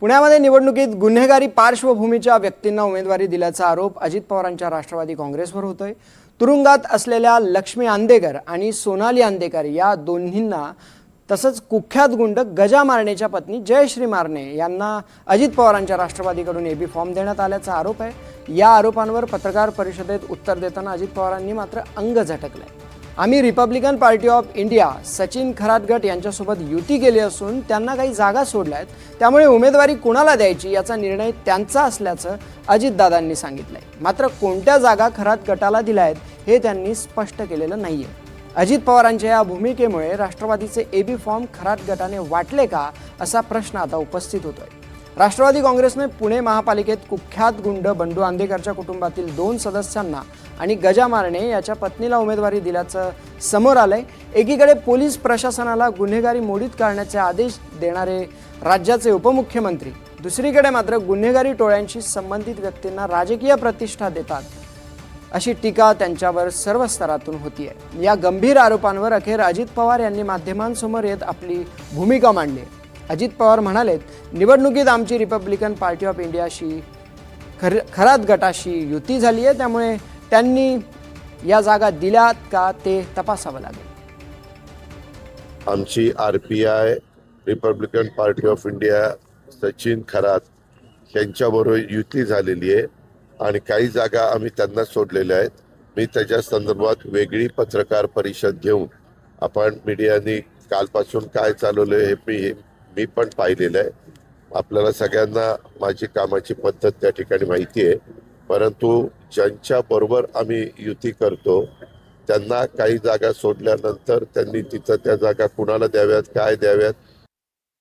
पुण्यामध्ये निवडणुकीत गुन्हेगारी पार्श्वभूमीच्या व्यक्तींना उमेदवारी दिल्याचा आरोप अजित पवारांच्या राष्ट्रवादी काँग्रेसवर होतोय. तुरुंगात असलेल्या लक्ष्मी आंदेकर आणि सोनाली आंदेकर या दोन्हींना तसंच कुख्यात गुंड गजा मारणेच्या पत्नी जयश्री मारणे यांना अजित पवारांच्या राष्ट्रवादीकडून एबी फॉर्म देण्यात आल्याचा आरोप आहे. या आरोपांवर पत्रकार परिषदेत उत्तर देताना अजित पवारांनी मात्र अंग झटकलंय. आम्ही Republican Party of India Sachin खरातगट यांच्यासोबत युती केली असून त्यांना काही जागा सोडल्या आहेत त्यामुळे उमेदवारी कुणाला द्यायची याचा निर्णय त्यांचा असल्याचं अजितदादांनी सांगितलंय. मात्र कोणत्या जागा खरात गटाला दिल्या आहेत हे त्यांनी स्पष्ट केलेलं नाहीये. अजित पवारांच्या या भूमिकेमुळे राष्ट्रवादीचे एबी फॉर्म खरात गटाने वाटले का असा प्रश्न आता उपस्थित होतोय. राष्ट्रवादी काँग्रेसने पुणे महापालिकेत कुख्यात गुंड बंडू आंदेकरच्या कुटुंबातील दोन सदस्यांना आणि गजा मारणे याच्या पत्नीला उमेदवारी दिल्याचं समोर आलंय. एकीकडे पोलीस प्रशासनाला गुन्हेगारी मोडीत काढण्याचे आदेश देणारे राज्याचे उपमुख्यमंत्री दुसरीकडे मात्र गुन्हेगारी टोळ्यांशी संबंधित व्यक्तींना राजकीय प्रतिष्ठा देतात अशी टीका त्यांच्यावर सर्व स्तरातून होतीये. या गंभीर आरोपांवर अखेर अजित पवार यांनी माध्यमांसमोर येत आपली भूमिका मांडली. अजित पवार म्हणालेत निवडणुकीत आमची रिपब्लिकन पार्टी ऑफ इंडियाशी खर खरात गटाशी युती झाली आहे त्यामुळे त्यांनी या जागा दिल्यात का ते तपासावं लागेल. आमची R P I Republican Party of India Sachin Kharat यांच्याबरोबर युती झालेली आहे आणि काही जागा आम्ही त्यांना सोडलेल्या आहेत. मी त्याच्या संदर्भात वेगळी पत्रकार परिषद घेऊन आपण मीडियानी कालपासून काय चालवलं हे मी मी पण पाहिलेलं आहे. आपल्याला सगळ्यांना माझी कामाची पद्धत त्या ठिकाणी माहिती आहे. परंतु ज्यांच्या बरोबर आम्ही युती करतो त्यांना काही जागा सोडल्यानंतर त्यांनी तिथं त्या जागा कुणाला द्याव्यात काय द्याव्यात